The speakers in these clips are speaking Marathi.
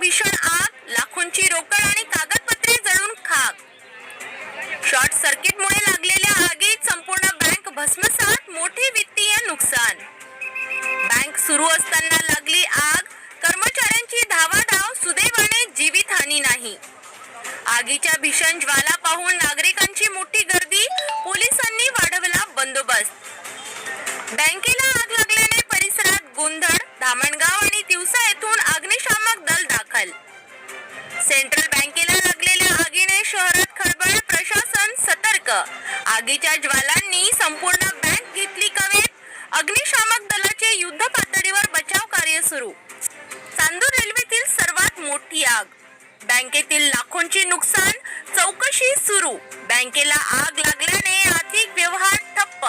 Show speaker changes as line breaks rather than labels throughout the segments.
भीषण आग लाखोंची रोकड आणि कागदपत्रे जळून खाक. शॉर्ट सर्किटमुळे लागलेल्या आगीत संपूर्ण बँक भस्मसात मोठे वित्तीय नुकसान. बँक सुरू असताना लागली आग कर्मचाऱ्यांची धावाधाव सुदैवाने जीवितहानी नाही. आगीच्या भीषण ज्वाला पाहून नागरिकांची मोठी गर्दी पोलिसांनी वाढवला बंदोबस्त. बँकेला आग लागल्याने परिसरात गोंधळ धामणगाव सेंट्रल बँकेला लागलेल्या आगीने शहरात खळबळ प्रशासन सतर्क. आगीच्या ज्वालांनी संपूर्ण बँक घेतली कवेत. अग्निशामक दलाचे युद्ध पातळीवर बचाव कार्य सुरू. चांदूर रेल्वेतील सर्वात मोठी आग. बँकेतील लाखोंची नुकसान चौकशी सुरू. बँकेला आग लागल्याने आर्थिक व्यवहार ठप्प.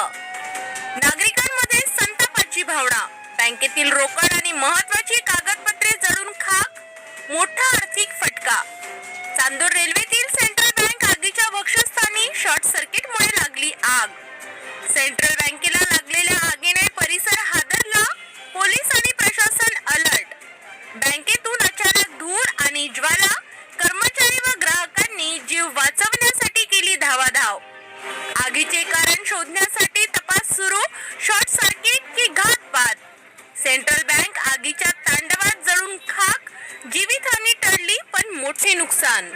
नागरिकांमध्ये संतापाची भावना. बँकेतील रोकड आणि महत्वाची कागदपत्रे जळून खाक. मोठा आर्थिक चांदूर रेल्वेतील सेंट्रल बँक आगीच्या वक्षस्थानी शॉर्ट सर्किटमुळे लागली आग. सेंट्रल बँकेला लागलेल्या आगीने परिसर हादरला पोलीस आणि प्रशासन अलर्ट. बँकेतून अचानक धूर आणि ज्वाला कर्मचारी व ग्राहकांनी जीव वाचवण्यासाठी केली धावाधाव. आगीचे कारण शोधण्यासाठी तपास सुरू शॉर्ट सर्किट की घातपात. सेंट्रल बँक आगीच्या तांडवात जळून खाक जीवितहानी टळली पण मोठे नुकसान